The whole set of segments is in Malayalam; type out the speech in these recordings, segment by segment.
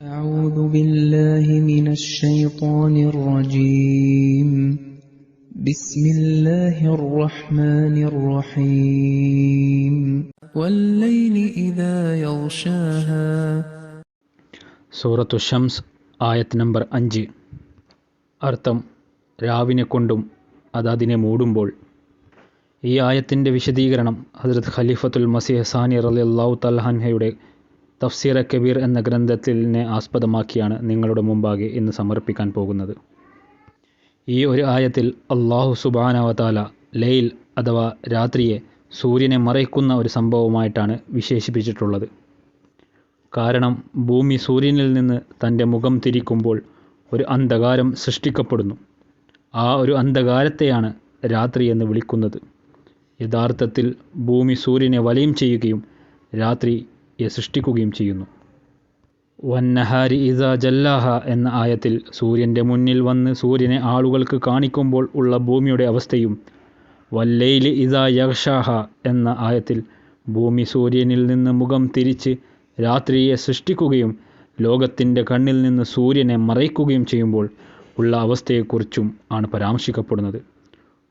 أعوذ بالله من الشيطان الرجيم بسم الله الرحمن الرحيم والليل إذا يغشاها സൂറത്തു ഷംസ് ആയത്ത് നമ്പർ അഞ്ച് അർത്ഥം രാവിനെ കൊണ്ടും അത് അതിനെ മൂടുമ്പോൾ ഈ ആയത്തിൻ്റെ വിശദീകരണം ഹസ്രത്ത് ഖലീഫത്തുൽ മസീഹ് സാനി റലി അള്ളാഹു തൽഹൻഹയുടെ തഫ്സീറ കബീർ എന്ന ഗ്രന്ഥത്തിനെ ആസ്പദമാക്കിയാണ് നിങ്ങളുടെ മുമ്പാകെ ഇന്ന് സമർപ്പിക്കാൻ പോകുന്നത്. ഈ ഒരു ആയത്തിൽ അള്ളാഹു സുബാനവതാല ലൈൽ അഥവാ രാത്രിയെ സൂര്യനെ മറയ്ക്കുന്ന ഒരു സംഭവമായിട്ടാണ് വിശേഷിപ്പിച്ചിട്ടുള്ളത്. കാരണം ഭൂമി സൂര്യനിൽ നിന്ന് തന്റെ മുഖം തിരിക്കുമ്പോൾ ഒരു അന്ധകാരം സൃഷ്ടിക്കപ്പെടുന്നു. ആ ഒരു അന്ധകാരത്തെയാണ് രാത്രി എന്ന് വിളിക്കുന്നത്. യഥാർത്ഥത്തിൽ ഭൂമി സൂര്യനെ വലയം ചെയ്യുകയും രാത്രിയെ സൃഷ്ടിക്കുകയും ചെയ്യുന്നു. വന്നഹാരി ഇസ ജല്ലാഹ എന്ന ആയത്തിൽ സൂര്യന്റെ മുന്നിൽ വന്ന് സൂര്യനെ ആളുകൾക്ക് കാണിക്കുമ്പോൾ ഉള്ള ഭൂമിയുടെ അവസ്ഥയും വല്ലയിൽ ഇസ യക്ഷാഹ എന്ന ആയത്തിൽ ഭൂമി സൂര്യനിൽ നിന്ന് മുഖം തിരിച്ച് രാത്രിയെ സൃഷ്ടിക്കുകയും ലോകത്തിന്റെ കണ്ണിൽ നിന്ന് സൂര്യനെ മറയ്ക്കുകയും ചെയ്യുമ്പോൾ ഉള്ള അവസ്ഥയെക്കുറിച്ചും ആണ് പരാമർശിക്കപ്പെടുന്നത്.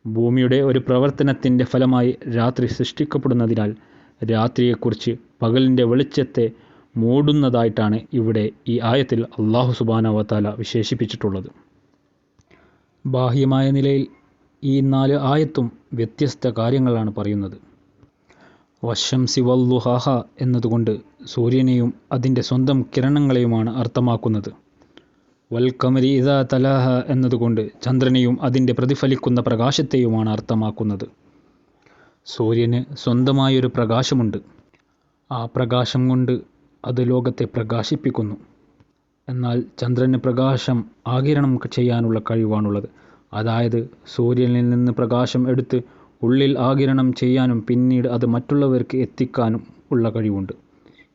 ഭൂമിയുടെ ഒരു പ്രവർത്തനത്തിന്റെ ഫലമായി രാത്രി സൃഷ്ടിക്കപ്പെടുന്നതിനാൽ രാത്രിയെക്കുറിച്ച് പകലിന്റെ വെളിച്ചത്തെ മൂടുന്നതായിട്ടാണ് ഇവിടെ ഈ ആയത്തിൽ അള്ളാഹു സുബാനവത്താല വിശേഷിപ്പിച്ചിട്ടുള്ളത്. ബാഹ്യമായ നിലയിൽ ഈ നാല് ആയത്തും വ്യത്യസ്ത കാര്യങ്ങളാണ് പറയുന്നത്. വശം സിവല്ലുഹാഹ എന്നതുകൊണ്ട് സൂര്യനെയും അതിന്റെ സ്വന്തം കിരണങ്ങളെയുമാണ് അർത്ഥമാക്കുന്നത്. വൽക്കമരി കമരി ഇദാ തലാഹ എന്നതുകൊണ്ട് ചന്ദ്രനെയും അതിന്റെ പ്രതിഫലിക്കുന്ന പ്രകാശത്തെയുമാണ് അർത്ഥമാക്കുന്നത്. സൂര്യന് സ്വന്തമായൊരു പ്രകാശമുണ്ട്. ആ പ്രകാശം കൊണ്ട് അത് ലോകത്തെ പ്രകാശിപ്പിക്കുന്നു. എന്നാൽ ചന്ദ്രന് പ്രകാശം ആകിരണം ചെയ്യാനുള്ള കഴിവാണുള്ളത്. അതായത് സൂര്യനിൽ നിന്ന് പ്രകാശം എടുത്ത് ഉള്ളിൽ ആകിരണം ചെയ്യാനും പിന്നീട് അത് മറ്റുള്ളവർക്ക് എത്തിക്കാനും ഉള്ള കഴിവുണ്ട്.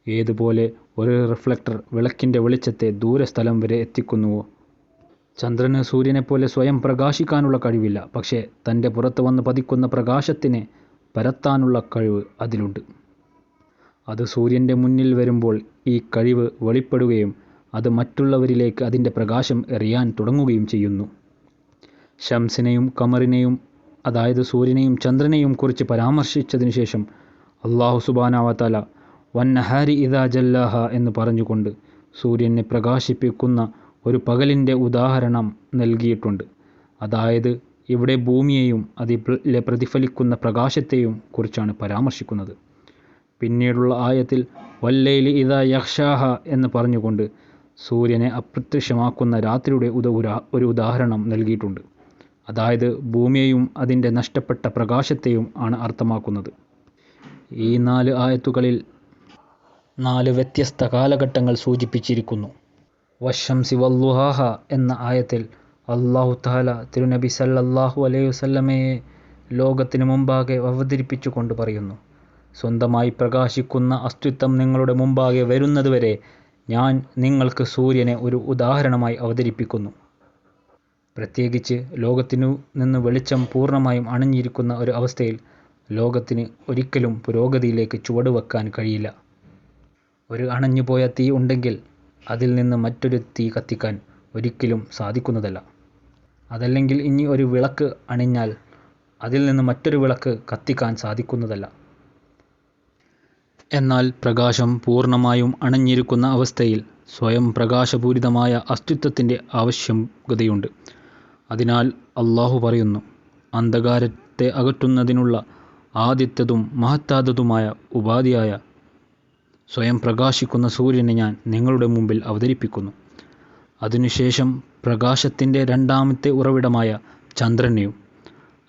ഏതുപോലെ ഒരു റിഫ്ലക്ടർ വിളക്കിന്റെ വെളിച്ചത്തെ ദൂരസ്ഥലം വരെ എത്തിക്കുന്നുവോ? ചന്ദ്രന് സൂര്യനെപ്പോലെ സ്വയം പ്രകാശിക്കാനുള്ള കഴിവില്ല. പക്ഷേ തന്റെ പുറത്ത് വന്ന് പതിക്കുന്ന പ്രകാശത്തിനെ പരത്താനുള്ള കഴിവ് അതിലുണ്ട്. അത് സൂര്യന്റെ മുന്നിൽ വരുമ്പോൾ ഈ കഴിവ് വെളിപ്പെടുകയും അത് മറ്റുള്ളവരിലേക്ക് അതിന്റെ പ്രകാശം എറിയാൻ തുടങ്ങുകയും ചെയ്യുന്നു. ശംസിനെയും കമറിനെയും അതായത് സൂര്യനെയും ചന്ദ്രനെയും കുറിച്ച് പരാമർശിച്ചതിനു ശേഷം അള്ളാഹു സുബാനാവത്താല വന്നഹാരി ഇദാ ജല്ലാഹ എന്ന് പറഞ്ഞുകൊണ്ട് സൂര്യനെ പ്രകാശിപ്പിക്കുന്ന ഒരു പകലിന്റെ ഉദാഹരണം നൽകിയിട്ടുണ്ട്. അതായത് ഇവിടെ ഭൂമിയെയും അതിലെ പ്രതിഫലിക്കുന്ന പ്രകാശത്തെയും കുറിച്ചാണ് പരാമർശിക്കുന്നത്. പിന്നീടുള്ള ആയത്തിൽ വല്ലയിലി ഇത യക്ഷാഹ എന്ന് പറഞ്ഞുകൊണ്ട് സൂര്യനെ അപ്രത്യക്ഷമാക്കുന്ന രാത്രിയുടെ ഒരു ഉദാഹരണം നൽകിയിട്ടുണ്ട്. അതായത് ഭൂമിയെയും അതിന്റെ നഷ്ടപ്പെട്ട പ്രകാശത്തെയും ആണ് അർത്ഥമാക്കുന്നത്. ഈ നാല് ആയത്തുകളിൽ നാല് വ്യത്യസ്ത കാലഘട്ടങ്ങൾ സൂചിപ്പിച്ചിരിക്കുന്നു. വശംസി വല്ലുഹാഹ എന്ന ആയത്തിൽ അള്ളാഹു താല തിരുനബി സല്ലല്ലാഹു അലൈഹി വസല്ലമയെ ലോകത്തിന് മുമ്പാകെ അവതരിപ്പിച്ചുകൊണ്ട് പറയുന്നു. സ്വന്തമായി പ്രകാശിക്കുന്ന അസ്തിത്വം നിങ്ങളുടെ മുമ്പാകെ വരുന്നതുവരെ ഞാൻ നിങ്ങൾക്ക് സൂര്യനെ ഒരു ഉദാഹരണമായി അവതരിപ്പിക്കുന്നു. പ്രത്യേകിച്ച് ലോകത്തിനു നിന്ന് വെളിച്ചം പൂർണമായും അണിഞ്ഞിരിക്കുന്ന ഒരു അവസ്ഥയിൽ ലോകത്തിന് ഒരിക്കലും പുരോഗതിയിലേക്ക് ചുവടുവെക്കാൻ കഴിയില്ല. ഒരു അണഞ്ഞുപോയ തീ ഉണ്ടെങ്കിൽ അതിൽ നിന്ന് മറ്റൊരു തീ കത്തിക്കാൻ ഒരിക്കലും സാധിക്കുന്നതല്ല. അതല്ലെങ്കിൽ ഇനി ഒരു വിളക്ക് അണിഞ്ഞാൽ അതിൽ നിന്ന് മറ്റൊരു വിളക്ക് കത്തിക്കാൻ സാധിക്കുന്നതല്ല. എന്നാൽ പ്രകാശം പൂർണമായും അണഞ്ഞിരിക്കുന്ന അവസ്ഥയിൽ സ്വയം പ്രകാശപൂരിതമായ അസ്തിത്വത്തിന്റെ ആവശ്യകതയുണ്ട്. അതിനാൽ അള്ളാഹു പറയുന്നു അന്ധകാരത്തെ അകറ്റുന്നതിനുള്ള ആദ്യത്തതും മഹത്താതതുമായ ഉപാധിയായ സ്വയം പ്രകാശിക്കുന്ന സൂര്യനെ ഞാൻ നിങ്ങളുടെ മുമ്പിൽ അവതരിപ്പിക്കുന്നു. അതിനുശേഷം പ്രകാശത്തിന്റെ രണ്ടാമത്തെ ഉറവിടമായ ചന്ദ്രനെയും.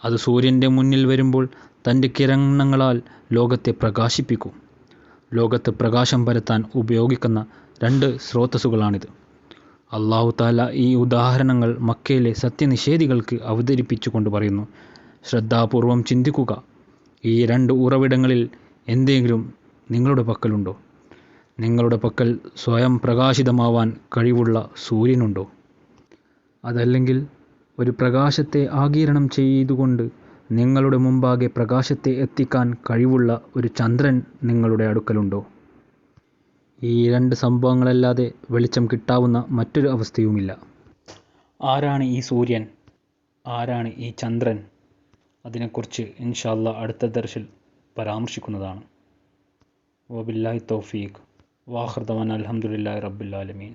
അത് സൂര്യന്റെ മുന്നിൽ വരുമ്പോൾ തന്റെ കിരണങ്ങളാൽ ലോകത്തെ പ്രകാശിപ്പിക്കും. ലോകത്ത് പ്രകാശം പരത്താൻ ഉപയോഗിക്കുന്ന രണ്ട് സ്രോതസ്സുകളാണിത്. അള്ളാഹു താല ഈ ഉദാഹരണങ്ങൾ മക്കയിലെ സത്യനിഷേധികൾക്ക് അവതരിപ്പിച്ചുകൊണ്ട് പറയുന്നു. ശ്രദ്ധാപൂർവം ചിന്തിക്കുക. ഈ രണ്ട് ഉറവിടങ്ങളിൽ എന്തെങ്കിലും നിങ്ങളുടെ പക്കലുണ്ടോ? നിങ്ങളുടെ പക്കൽ സ്വയം പ്രകാശിതമാവാൻ കഴിവുള്ള സൂര്യനുണ്ടോ? അതല്ലെങ്കിൽ ഒരു പ്രകാശത്തെ ആഗീരണം ചെയ്തുകൊണ്ട് നിങ്ങളുടെ മുമ്പാകെ പ്രകാശത്തെ എത്തിക്കാൻ കഴിവുള്ള ഒരു ചന്ദ്രൻ നിങ്ങളുടെ അടുക്കലുണ്ടോ? ഈ രണ്ട് സംഭവങ്ങളല്ലാതെ വെളിച്ചം കിട്ടാവുന്ന മറ്റൊരു അവസ്ഥയുമില്ല. ആരാണ് ഈ സൂര്യൻ? ആരാണ് ഈ ചന്ദ്രൻ? അതിനെക്കുറിച്ച് ഇൻഷാല്ല അടുത്ത ദർശിൽ പരാമർശിക്കുന്നതാണ്. വബില്ലാഹി തൗഫീഖ്. വാഹർദവാൻ അലഹമുല്ലാ റബ്ബുലാലമീൻ